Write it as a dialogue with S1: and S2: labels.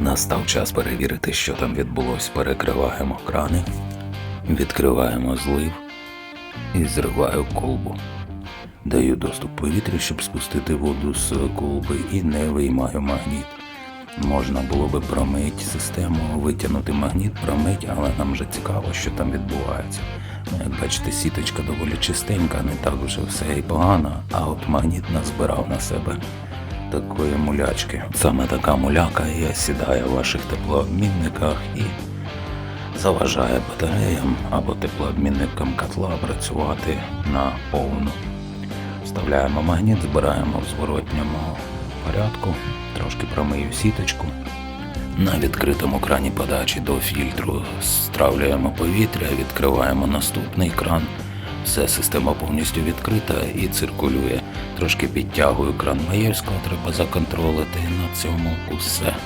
S1: Настав час перевірити, що там відбулось. Перекриваємо крани, відкриваємо злив і зриваю колбу. Даю доступ повітря, щоб спустити воду з колби і не виймаю магніт. Можна було би промить систему, витягнути магніт, промить, але нам вже цікаво, що там відбувається. Як бачите, сіточка доволі чистенька, не так вже все і погано, а от магніт назбирав на себе такої мулячки. Саме така муляка і сідає в ваших теплообмінниках і заважає батареям або теплообмінникам котла працювати на повну. Вставляємо магніт, збираємо в зворотньому порядку, трошки промию сіточку. На відкритому крані подачі до фільтру стравлюємо повітря, відкриваємо наступний кран. Все, система повністю відкрита і циркулює. Трошки підтягую кран Маєвського, треба законтролити. На цьому усе.